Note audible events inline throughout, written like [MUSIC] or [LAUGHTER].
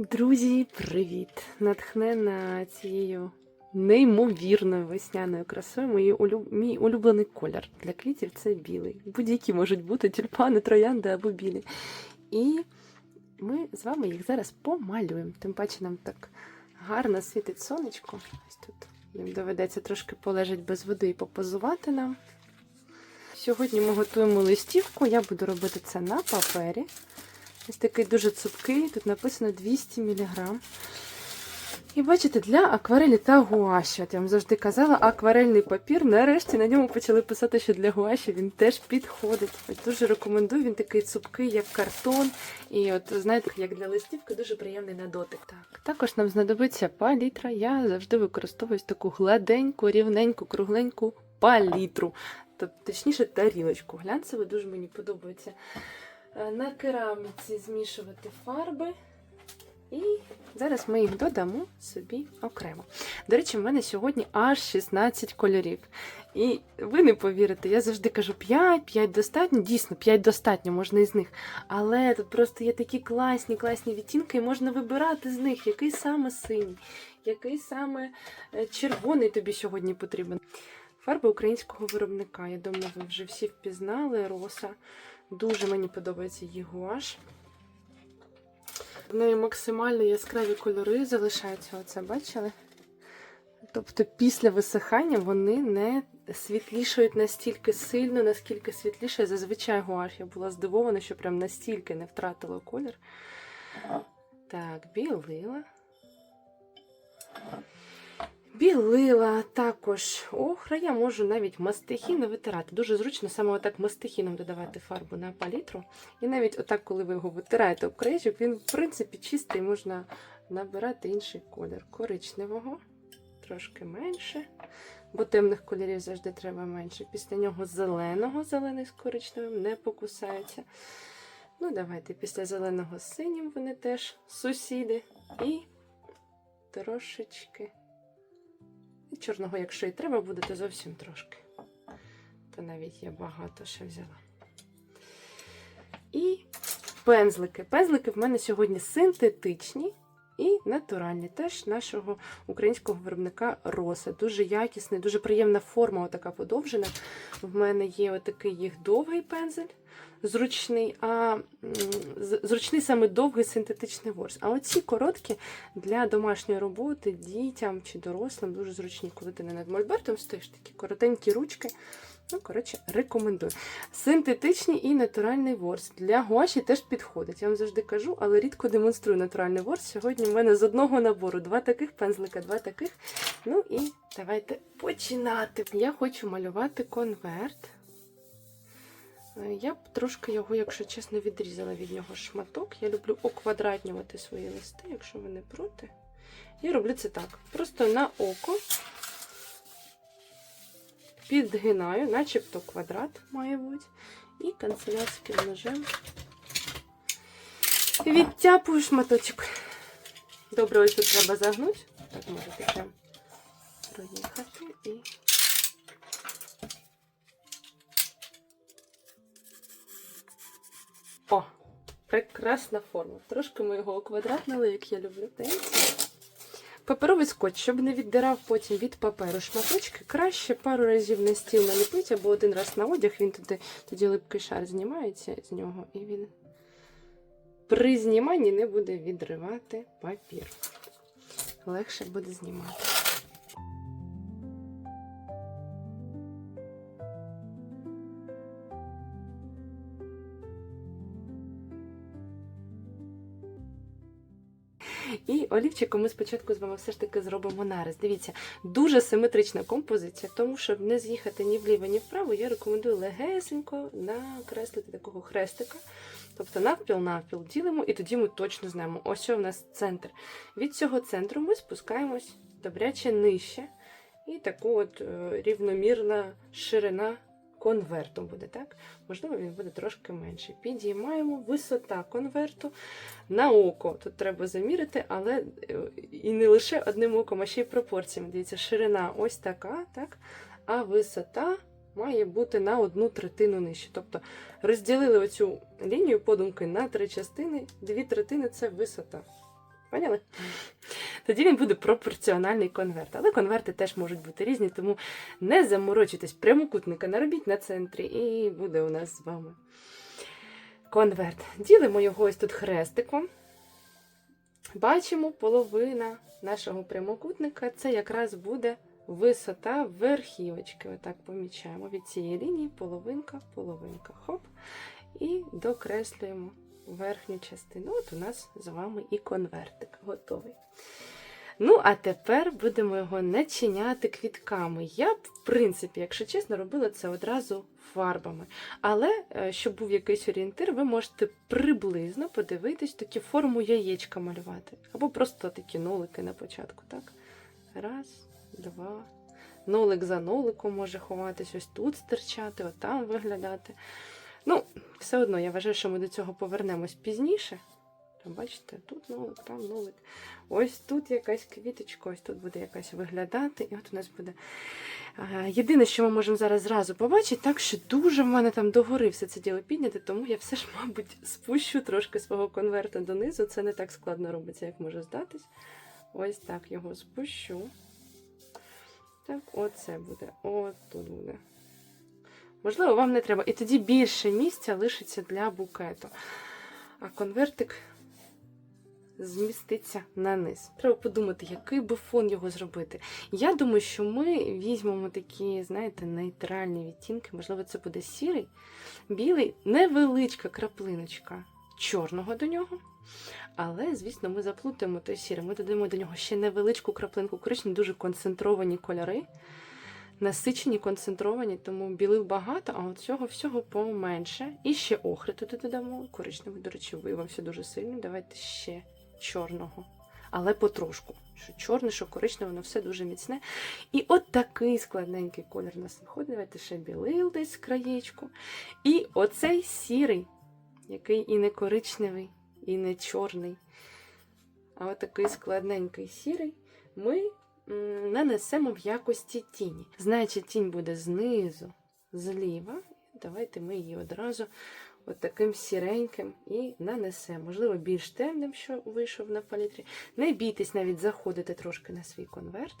Друзі, привіт! Натхнена цією неймовірною весняною красою. Мої улюб... Мій улюблений колір для квітів це білий. Будь-які можуть бути тюльпани, троянди або білі. І ми з вами їх зараз помалюємо. Тим паче нам так гарно світить сонечко. Ось тут їм доведеться трошки полежати без води і попозувати нам. Сьогодні ми готуємо листівку. Я буду робити це на папері. Ось такий дуже цупкий, тут написано 200 мг. І бачите, для акварелі та гуаші. От я вам завжди казала, акварельний папір. Нарешті на ньому почали писати, що для гуаші він теж підходить. Ось дуже рекомендую, він такий цупкий, як картон. І от, знаєте, як для листівки, дуже приємний на дотик. Так. Також нам знадобиться палітра. Я завжди використовую таку гладеньку, рівненьку, кругленьку палітру. Точніше, тарілочку. Глянцеву дуже мені подобається. Е, На кераміці змішувати фарби. І зараз ми їх додамо собі окремо. До речі, в мене сьогодні аж 16 кольорів. І ви не повірите, я завжди кажу 5, 5 достатньо. Дійсно, 5 достатньо, можна із них. Але тут просто є такі класні, класні відтінки, і можна вибирати з них, який саме синій, який саме е, червоний тобі сьогодні потрібен. Фарби українського виробника. Я думаю, ви вже всі впізнали роса. Дуже мені подобається її гуаш. В неї максимально яскраві кольори залишаються, оце бачили? Тобто після висихання вони не світлішають настільки сильно, наскільки світліше зазвичай гуаш. Я була здивована, що прям настільки не втратила колір. Так, білила. Білила також охра. Я можу навіть мастихіни витирати. Дуже зручно саме отак мастихіном додавати фарбу на палітру. І навіть отак, коли ви його витираєте об краєчок, він, в принципі, чистий, можна набирати інший колір. Коричневого, трошки менше, бо темних кольорів завжди треба менше. Після нього зеленого, зелений з коричневим, не покусається. Ну, давайте після зеленого з синім вони теж сусіди. І трошечки. І чорного, якщо і треба буде, то зовсім трошки. Та навіть я багато ще взяла. І пензлики. Пензлики в мене сьогодні синтетичні і натуральні. Теж нашого українського виробника Роса. Дуже якісний, дуже приємна форма, отака подовжена. В мене є отакий їх довгий пензель, зручний, а зручний саме довгий синтетичний ворс. А оці короткі для домашньої роботи, дітям чи дорослим дуже зручні, коли ти не над мольбертом стоїш, такі коротенькі ручки. Ну, коротше, рекомендую. Синтетичний і натуральний ворс. Для гуаші теж підходить. Я вам завжди кажу, але рідко демонструю натуральний ворс. Сьогодні в мене з одного набору два таких пензлика, два таких. Ну і давайте починати. Я хочу малювати конверт. Е, Я б трошки його, якщо чесно, відрізала від нього шматок. Я люблю оквадратнювати свої листи, якщо ви не проти. Я роблю це так. Просто на око підгинаю, начебто квадрат має бути. І канцелярським ножем відтяпую шматочок. Добре, ось тут треба загнути. Так можете прям проїхати і. Прекрасна форма. Трошки ми його оквадратнили, як я люблю. Паперовий скотч, щоб не віддирав потім від паперу шматочки, краще пару разів на стіл наліпити або один раз на одяг, він туди, тоді липкий шар знімається з нього, і він при зніманні не буде відривати папір. Легше буде знімати. Олівчиком ми спочатку з вами все ж таки зробимо нарис. Дивіться, дуже симетрична композиція, тому щоб не з'їхати ні вліво, ні вправо, я рекомендую легесенько накреслити такого хрестика. Тобто навпіл-навпіл ділимо, і тоді ми точно знаємо, ось що в нас центр. Від цього центру ми спускаємось добряче нижче. І таку от е, рівномірна ширина конверту буде, так? Можливо, він буде трошки менший. Підіймаємо висота конверту на око. Тут треба замірити, але е, і не лише одним оком, а ще й пропорціями. Дивіться, ширина ось така, так? а висота має бути на одну третину нижче. Тобто розділили оцю лінію подумки на три частини, дві третини це висота. Поняли? Тоді він буде пропорціональний конверт. Але конверти теж можуть бути різні, тому не заморочуйтесь, прямокутника наробіть на центрі, і буде у нас з вами конверт. Ділимо його ось тут хрестиком. Бачимо, половина нашого прямокутника це якраз буде висота верхівочки. Отак помічаємо від цієї лінії половинка, половинка. Хоп. І докреслюємо верхню частину. От у нас з вами і конвертик готовий. Ну, а тепер будемо його начиняти квітками. Я б, в принципі, якщо чесно, робила це одразу фарбами. Але, е, щоб був якийсь орієнтир, ви можете приблизно подивитись таку форму яєчка малювати. Або просто такі нолики на початку. так? Раз, два. Нолик за ноликом може ховатись, ось тут стирчати, отам виглядати. Ну, все одно, я вважаю, що ми до цього повернемось пізніше. Там, бачите, тут нолик, там нолик. Ось тут якась квіточка, ось тут буде якась виглядати. І от у нас буде. Єдине, що ми можемо зараз зразу побачити, так що дуже в мене там догори все це діло підняти, тому я все ж, мабуть, спущу трошки свого конверта донизу. Це не так складно робиться, як може здатись. Ось так його спущу. Так, оце буде. От тут буде. Можливо, вам не треба. І тоді більше місця лишиться для букету. А конвертик зміститься на низ. Треба подумати, який би фон його зробити. Я думаю, що ми візьмемо такі, знаєте, нейтральні відтінки. Можливо, це буде сірий, білий, невеличка краплиночка чорного до нього. Але, звісно, ми заплутаємо той сірий. Ми додаємо до нього ще невеличку краплинку коричневу, дуже концентровані кольори. Насичені, концентровані, тому білив багато, а от цього всього поменше. І ще охри туди додамо. Коричневий, до речі, виявився дуже сильно. Давайте ще чорного. Але потрошку. Що чорне, що коричневе, воно все дуже міцне. І от такий складненький колір у нас виходить. Давайте ще білил десь краєчку. І оцей сірий, який і не коричневий, і не чорний. А от такий складненький сірий ми нанесемо в якості тіні. Значить, тінь буде знизу, зліва. Давайте ми її одразу от таким сіреньким і нанесемо. Можливо, більш темним, що вийшов на палітрі. Не бійтесь навіть заходити трошки на свій конверт.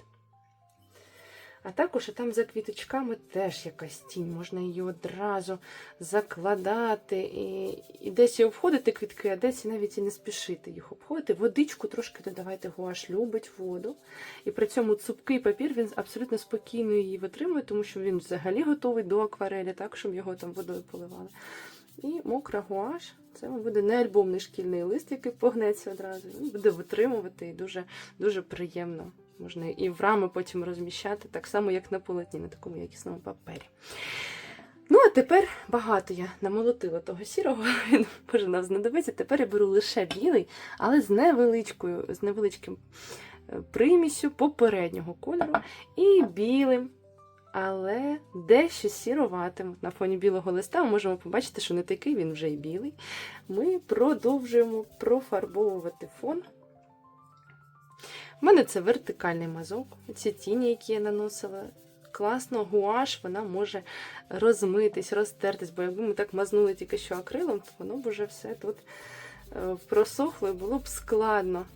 А також там за квіточками теж якась тінь, можна її одразу закладати і, і десь і обходити квітки, а десь і навіть і не спішити їх обходити. Водичку трошки додавайте, гуаш любить воду. І при цьому цупкий папір він абсолютно спокійно її витримує, тому що він взагалі готовий до акварелі, так, щоб його там водою поливали. І мокра гуаш це буде не альбомний шкільний лист, який погнеться одразу. Він буде витримувати і дуже, дуже приємно. Можна і в рами потім розміщати, так само, як на полотні, на такому якісному папері. Ну, а тепер багато я намолотила того сірого, [LAUGHS] він може нам знадобиться. Тепер я беру лише білий, але з невеличкою, з невеличким е, примісю попереднього кольору і білим. Але дещо сіроватим. На фоні білого листа ми можемо побачити, що не такий він вже й білий. Ми продовжуємо профарбовувати фон. У мене це вертикальний мазок. Ці тіні, які я наносила. Класно, гуаш, вона може розмитись, розтертись, бо якби ми так мазнули тільки що акрилом, то воно б уже все тут е, просохло і було б складно.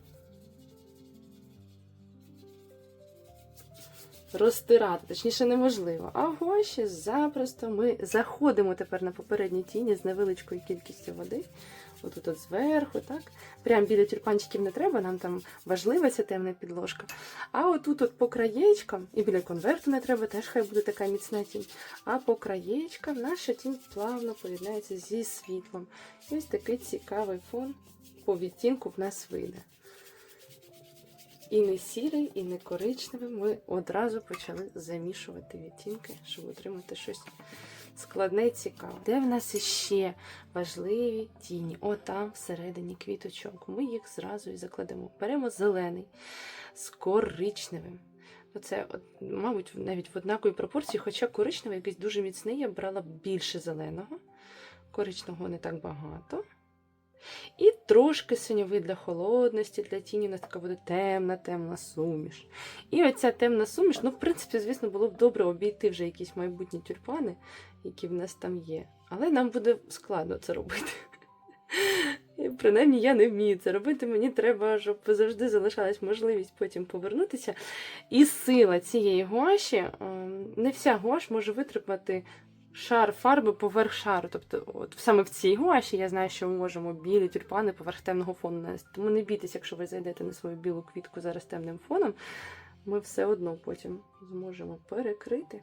Розтирати, точніше, неможливо. А гуаші запросто ми заходимо тепер на попередні тіні з невеличкою кількістю води. Отут от зверху, так? Прям біля тюльпанчиків не треба, нам там важлива ця темна підложка. А отут от по краєчкам, і біля конверту не треба, теж хай буде така міцна тінь. А по краєчкам наша тінь плавно поєднається зі світлом. І ось такий цікавий фон по відтінку в нас вийде. І не сірий, і не коричневий. Ми одразу почали замішувати відтінки, щоб отримати щось складне і цікаве. Де в нас іще важливі тіні? О, там всередині квіточок. Ми їх зразу і закладемо. Беремо зелений з коричневим. Оце, мабуть, навіть в однаковій пропорції, хоча коричневий якийсь дуже міцний, я брала більше зеленого. Коричного не так багато. І трошки синьовий для холодності, для тіні у нас така буде темна, темна суміш. І оця темна суміш, ну, в принципі, звісно, було б добре обійти вже якісь майбутні тюльпани, які в нас там є. Але нам буде складно це робити. І принаймні я не вмію це робити. Мені треба, щоб завжди залишалась можливість потім повернутися. І сила цієї гуаші, ем, не вся гуаш може витримати шар фарби поверх шару. Тобто, от саме в цій гуаші я знаю, що ми можемо білі тюльпани поверх темного фону нанести. Тому не бійтесь, якщо ви зайдете на свою білу квітку зараз темним фоном, ми все одно потім зможемо перекрити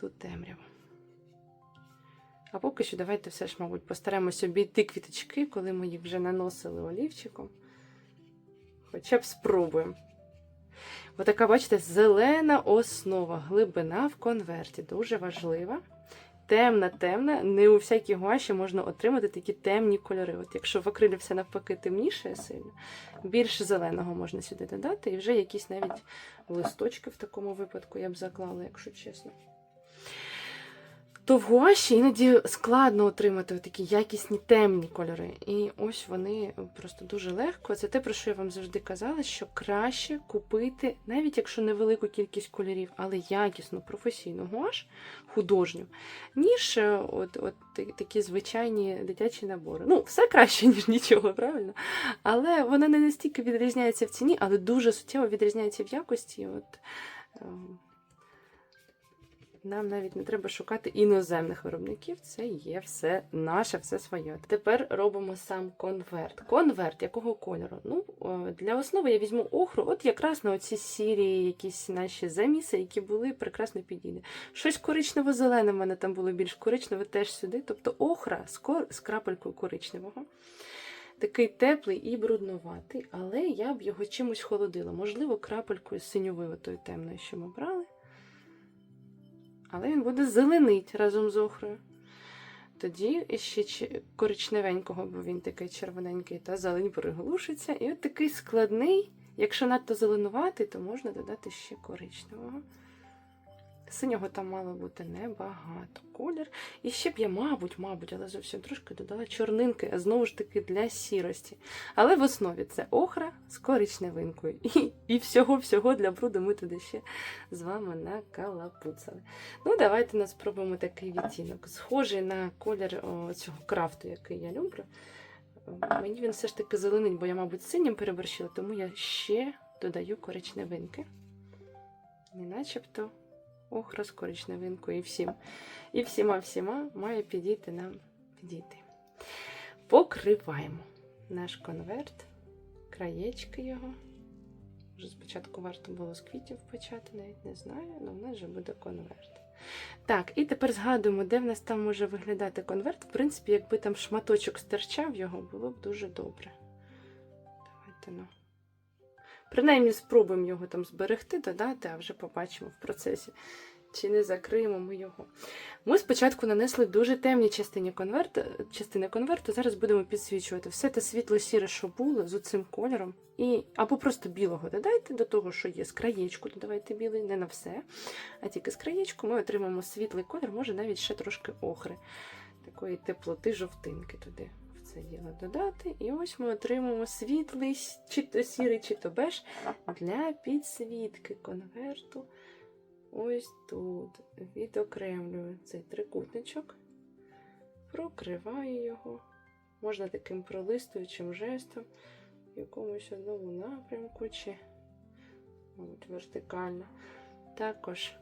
ту темряву. А поки що давайте все ж, мабуть, постараємося обійти квіточки, коли ми їх вже наносили олівчиком. Хоча б спробуємо. Отака, бачите, зелена основа, глибина в конверті. Дуже важлива. Темна, темна. Не у всякій гуаші можна отримати такі темні кольори. От якщо в акрилі все навпаки темніше сильно, більше зеленого можна сюди додати, і вже якісь навіть листочки в такому випадку я б заклала, якщо чесно. Гуаші іноді складно отримати такі якісні темні кольори. І ось вони просто дуже легко. Це те, про що я вам завжди казала, що краще купити, навіть якщо невелику кількість кольорів, але якісну професійну гуаш художню, ніж е, от, от такі звичайні дитячі набори. Ну, все краще, [LAUGHS] ніж нічого, правильно? Але вона не настільки відрізняється в ціні, але дуже суттєво відрізняється в якості. От, ем, нам навіть не треба шукати іноземних виробників, це є все наше, все своє. Тепер робимо сам конверт. Конверт якого кольору? Ну, для основи я візьму охру, от якраз на оці сірі якісь наші заміси, які були, прекрасно підійде. Щось коричнево-зелене в мене там було більш коричневе, теж сюди. Тобто охра з, кор... з крапелькою коричневого. Такий теплий і бруднуватий, але я б його чимось холодила. Можливо, крапелькою синьовою тою темною, що ми брали. Але він буде зеленить разом з охрою. Тоді ще коричневенького, бо він такий червоненький, та зелень приглушиться. І от такий складний. Якщо надто зеленувати, то можна додати ще коричневого. Синього там мало бути небагато. Колір. І ще б я, мабуть, мабуть, але зовсім трошки додала чорнинки, а знову ж таки для сірості. Але в основі це охра з коричневинкою. І, і всього-всього для бруду ми туди ще з вами накалапуцали. Ну, давайте нас спробуємо такий відтінок. Схожий на колір о, цього крафту, який я люблю. Мені він все ж таки зелений, бо я, мабуть, синім переборщила, тому я ще додаю коричневинки. Не начебто охра з коричневинкою і всім. І всіма-всіма має підійти нам підійти. Покриваємо наш конверт, краєчки його. Може, спочатку варто було з квітів почати, навіть не знаю, але в нас вже буде конверт. Так, і тепер згадуємо, де в нас там може виглядати конверт. В принципі, якби там шматочок стирчав його, було б дуже добре. Давайте ну. Принаймні спробуємо його там зберегти, додати, а вже побачимо в процесі, чи не закриємо ми його. Ми спочатку нанесли дуже темні частини конверту, частини конверту. Зараз будемо підсвічувати все те світло-сіре, що було з цим кольором. І, або просто білого додайте до того, що є з краєчку, додавайте білий, не на все. А тільки з краєчку ми отримаємо світлий колір, може навіть ще трошки охри, такої теплоти жовтинки туди це діло додати. І ось ми отримаємо світлий, чи то сірий, чи то беж для підсвітки конверту. Ось тут відокремлюю цей трикутничок, прокриваю його. Можна таким пролистуючим жестом в якомусь одному напрямку, чи, мабуть, вертикально. Також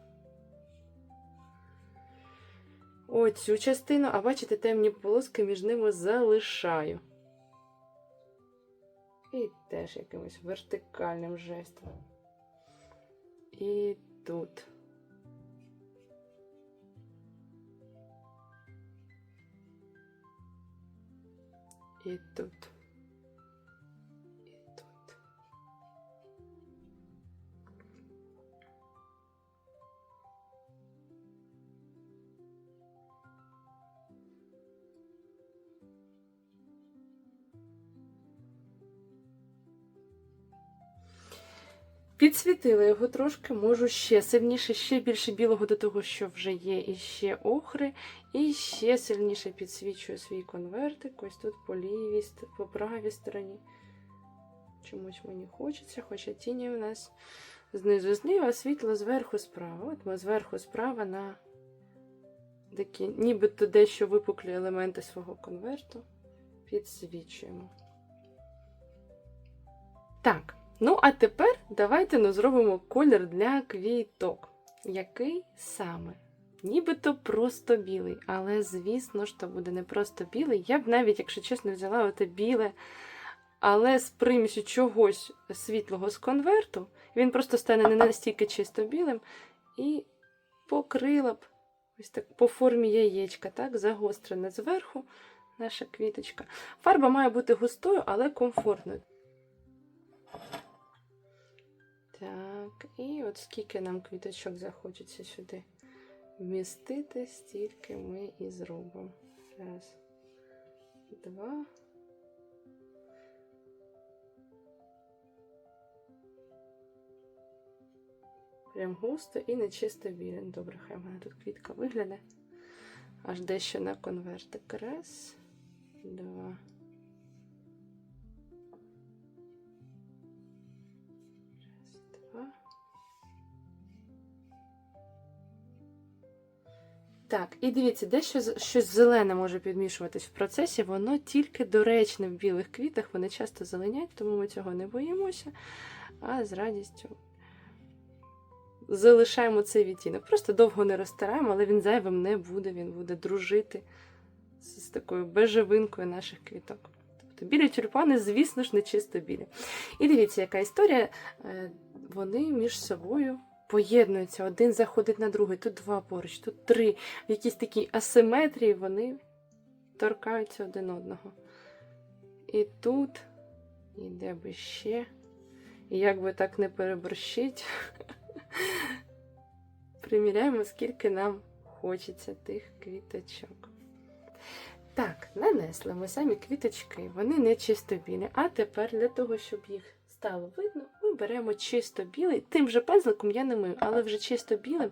оцю частину, а бачите, темні полоски між ними залишаю. І теж якимось вертикальним жестом. І тут. І тут. Підсвітила його трошки, можу ще сильніше, ще більше білого до того, що вже є, і ще охри, і ще сильніше підсвічую свій конвертик. Ось тут по лівій, по правій стороні. Чомусь мені хочеться, хоча тіні у нас знизу зліва, а світло зверху справа. От ми зверху справа на такі, нібито дещо випуклі елементи свого конверту підсвічуємо. Так, ну а тепер давайте ну, зробимо колір для квіток. Який саме? Нібито просто білий, але звісно ж то буде не просто білий. Я б навіть, якщо чесно, взяла оте біле, але з примісю чогось світлого з конверту. Він просто стане не настільки чисто білим і покрила б ось так по формі яєчка, так, загострене зверху наша квіточка. Фарба має бути густою, але комфортною. Так, і от скільки нам квіточок захочеться сюди вмістити, стільки ми і зробимо. Раз, два. Прям густо і не чисто біле. Добре, хай в мене тут квітка вигляне. Аж дещо на конвертик. Раз, два. Так, і дивіться, дещо щось зелене може підмішуватись в процесі, воно тільки доречне в білих квітах, вони часто зеленять, тому ми цього не боїмося, а з радістю залишаємо цей відтінок. Просто довго не розтираємо, але він зайвим не буде, він буде дружити з, такою бежевинкою наших квіток. Тобто білі тюльпани, звісно ж, не чисто білі. І дивіться, яка історія. Е, Вони між собою поєднуються, один заходить на другий, тут два поруч, тут три. В якійсь такій асиметрії вони торкаються один одного. І тут, і де би ще. І як би так не переборщить, [LAUGHS] приміряємо, скільки нам хочеться тих квіточок. Так, нанесли ми самі квіточки, вони не чисто білі. А тепер для того, щоб їх стало видно, беремо чисто білий. Тим же пензликом я не мию, але вже чисто білим.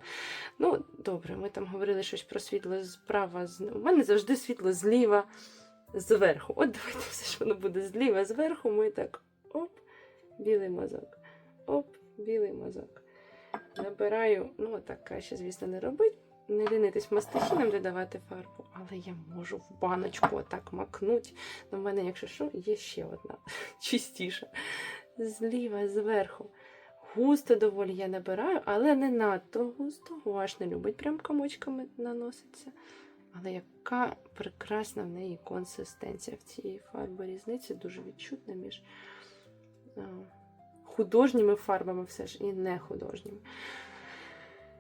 Ну, добре, ми там говорили щось про світло справа. У мене завжди світло зліва, зверху. От давайте все ж воно буде зліва, зверху. Ми так оп, білий мазок. Оп, білий мазок. Набираю, ну так краще, звісно, не робити. Не лінитись мастихіном додавати фарбу, але я можу в баночку отак макнуть. Ну, в мене, якщо що, є ще одна [LAUGHS] чистіша. Зліва, зверху. Густо доволі я набираю, але не надто густо. Гуаш не любить прям комочками наноситься. Але яка прекрасна в неї консистенція в цієї фарби. Різниця дуже відчутна між художніми фарбами все ж і не художніми.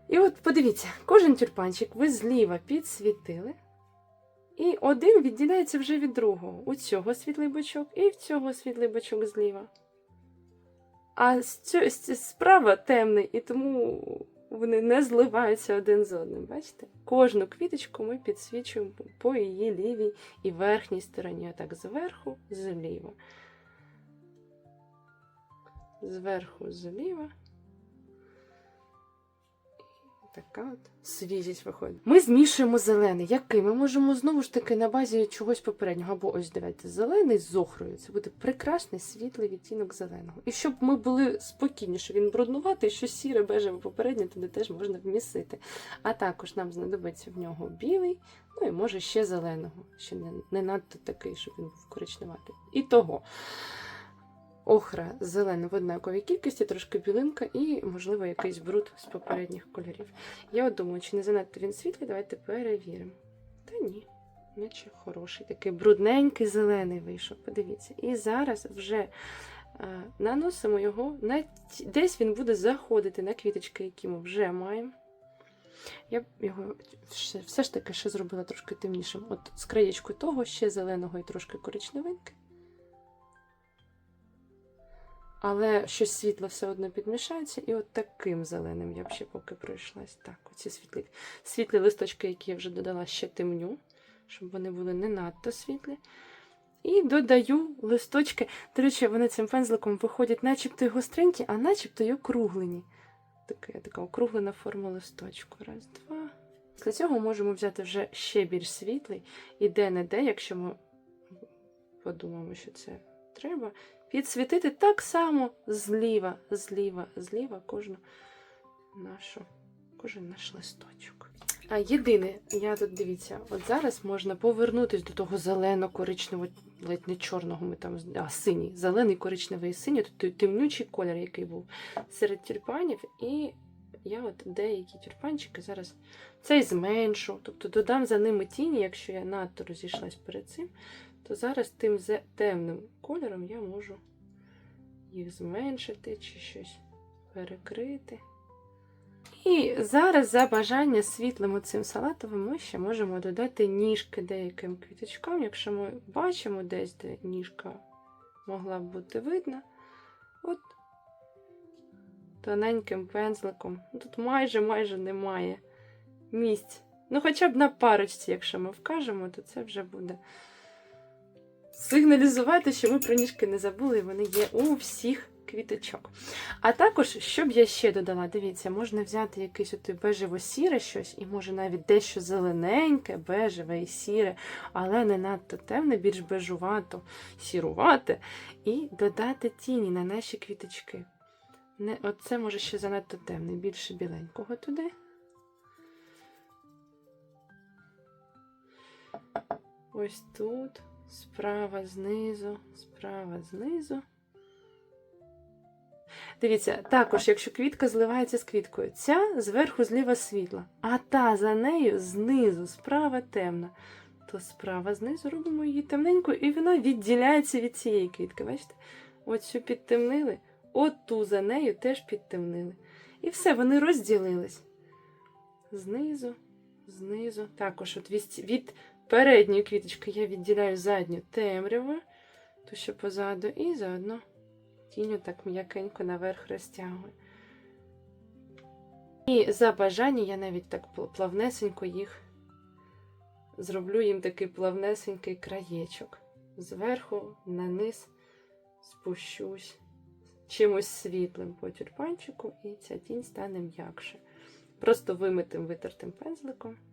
І от подивіться, кожен тюльпанчик ви зліва підсвітили. І один відділяється вже від другого. У цього світлий бочок і в цього світлий бочок зліва. А справа темний, і тому вони не зливаються один з одним. Бачите? Кожну квіточку ми підсвічуємо по її лівій і верхній стороні. Отак зверху, зліва. Зверху, зліва. Така от свіжість виходить. Ми змішуємо зелений. Який? Ми можемо знову ж таки на базі чогось попереднього. Або ось давайте зелений з охрою. Це буде прекрасний світлий відтінок зеленого. І щоб ми були спокійні, що він бруднуватий, що сіре, бежеве попереднє туди теж можна вмістити. А також нам знадобиться в нього білий, ну і може ще зеленого. Ще не, не надто такий, щоб він був коричневатий. І того. Охра зелена в однаковій кількості, трошки білинка і, можливо, якийсь бруд з попередніх кольорів. Я от думаю, чи не занадто він світлий, давайте перевіримо. Та ні, наче хороший, такий брудненький зелений вийшов. Подивіться. І зараз вже е, наносимо його на десь він буде заходити на квіточки, які ми вже маємо. Я б його все ж таки ще зробила трошки темнішим. От з краєчку того, ще зеленого і трошки коричневинки. Але щось світло все одно підмішається, і от таким зеленим я б ще поки пройшлась. Так, оці світлі, світлі листочки, які я вже додала, ще темню, щоб вони були не надто світлі. І додаю листочки. До речі, вони цим пензликом виходять начебто й гостренькі, а начебто й округлені. Така, така округлена форма листочку. Раз, два. Після цього можемо взяти вже ще більш світлий, і де-не-де, якщо ми подумаємо, що це треба, підсвітити так само зліва, зліва, зліва кожну нашу кожен наш листочок. А єдине, я тут дивіться, от зараз можна повернутись до того зелено-коричневого, ледь не чорного, ми там а, синій, зелений, коричневий і синій, той темнючий колір, який був серед тюльпанів. І я от деякі тюльпанчики зараз цей зменшу, тобто додам за ними тіні, якщо я надто розійшлась перед цим, то зараз тим темним кольором я можу їх зменшити чи щось перекрити. І зараз за бажання світлим оцим салатовим ми ще можемо додати ніжки деяким квіточкам. Якщо ми бачимо десь, де ніжка могла б бути видна, от тоненьким пензликом. Ну, Тут майже майже немає місць. Ну, хоча б на парочці, якщо ми вкажемо, то це вже буде сигналізувати, що ми про ніжки не забули, і вони є у всіх квіточок. А також, що б я ще додала, дивіться, можна взяти якесь бежево-сіре щось, і може навіть дещо зелененьке, бежеве і сіре, але не надто темне, більш бежувато, сірувате, і додати тіні на наші квіточки. Не, Оце може ще занадто темне, більше біленького туди. Ось тут, справа знизу, справа знизу. Дивіться, також, якщо квітка зливається з квіткою, ця зверху зліва світла, а та за нею знизу, справа темна, то справа знизу робимо її темненькою, і вона відділяється від цієї квітки. Бачите? Оцю підтемнили, от ту за нею теж підтемнили. І все, вони розділились. Знизу, знизу. Також от від, від передньої квіточки я відділяю задню темряву, ту, що позаду, і заодно тіню так м'якенько наверх розтягую. І за бажання я навіть так плавнесенько їх зроблю їм такий плавнесенький краєчок. Зверху на низ спущусь чимось світлим по тюльпанчику, і ця тінь стане м'якше. Просто вимитим витертим пензликом.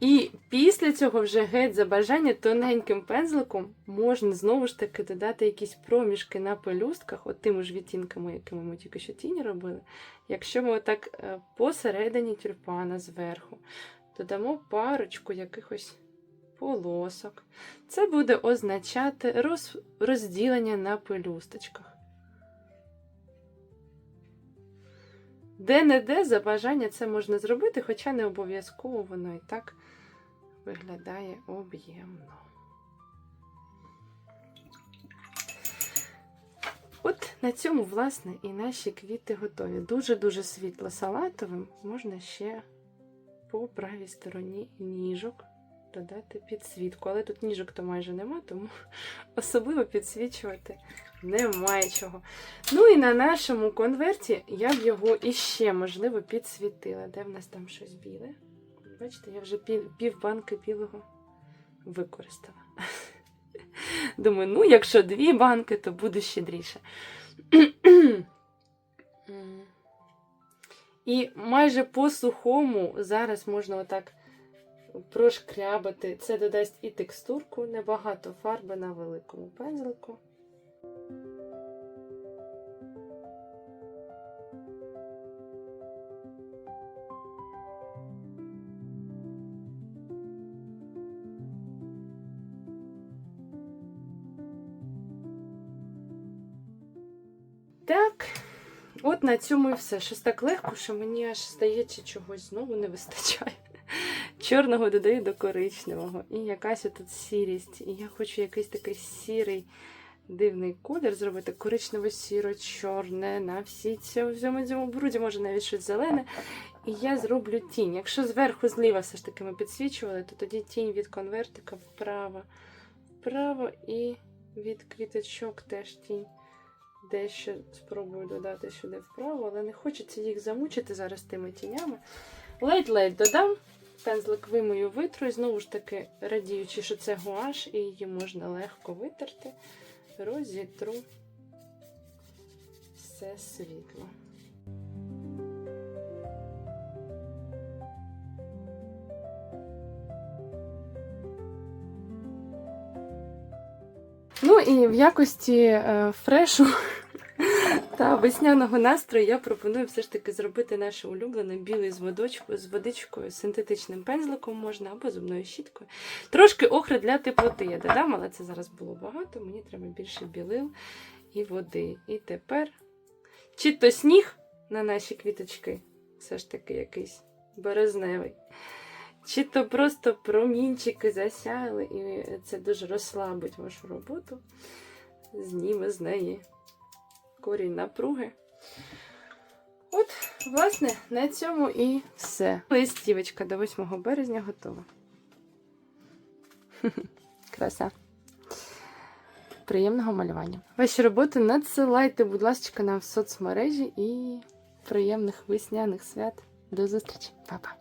І після цього вже геть за бажання тоненьким пензликом можна знову ж таки додати якісь проміжки на пелюстках, от тими ж відтінками, якими ми тільки що тіні робили. Якщо ми отак е, посередині тюльпана зверху додамо парочку якихось полосок, це буде означати роз, розділення на пелюсточках. Де-не-де за бажання це можна зробити, хоча не обов'язково воно і так виглядає об'ємно. От на цьому, власне, і наші квіти готові. Дуже-дуже світло салатовим можна ще по правій стороні ніжок додати підсвітку. Але тут ніжок то майже нема, тому [LAUGHS] особливо підсвічувати немає чого. Ну і на нашому конверті я б його іще, можливо, підсвітила. Де в нас там щось біле? Бачите, я вже пів, пів банки білого використала. [LAUGHS] Думаю, ну, якщо дві банки, то буде щедріше. [CLEARS THROAT] І майже по сухому зараз можна отак прошкрябати. Це додасть і текстурку, небагато фарби на великому пензлику. Так, от на цьому і все. Щось так легко, що мені аж здається, чогось знову не вистачає. Чорного додаю до коричневого. І якась тут сірість. І я хочу якийсь такий сірий дивний колір зробити. Коричнево-сіро-чорне на всі цьому всьому цьому бруді, може навіть щось зелене. І я зроблю тінь. Якщо зверху зліва все ж таки ми підсвічували, то тоді тінь від конвертика вправо. Вправо і від квіточок теж тінь. Дещо спробую додати сюди вправо, але не хочеться їх замучити зараз тими тінями. Ледь-ледь додам, пензлик вимою витру, і знову ж таки, радіючи, що це гуаш, і її можна легко витерти, розітру все світло. Ну і в якості е, фрешу та весняного настрою я пропоную все ж таки зробити наше улюблене білий з водочкою, з водичкою, синтетичним пензликом можна або зубною щіткою. Трошки охри для теплоти я додам, але це зараз було багато. Мені треба більше білил і води. І тепер чи то сніг на наші квіточки, все ж таки якийсь березневий. Чи то просто промінчики засяяли, і це дуже розслабить вашу роботу, зніме з неї корінь напруги. От, власне, на цьому і все. Листівочка до 8 березня готова. [LAUGHS] Краса. Приємного малювання. Ваші роботи надсилайте, будь ласка, нам в соцмережі і приємних весняних свят. До зустрічі, Па-па!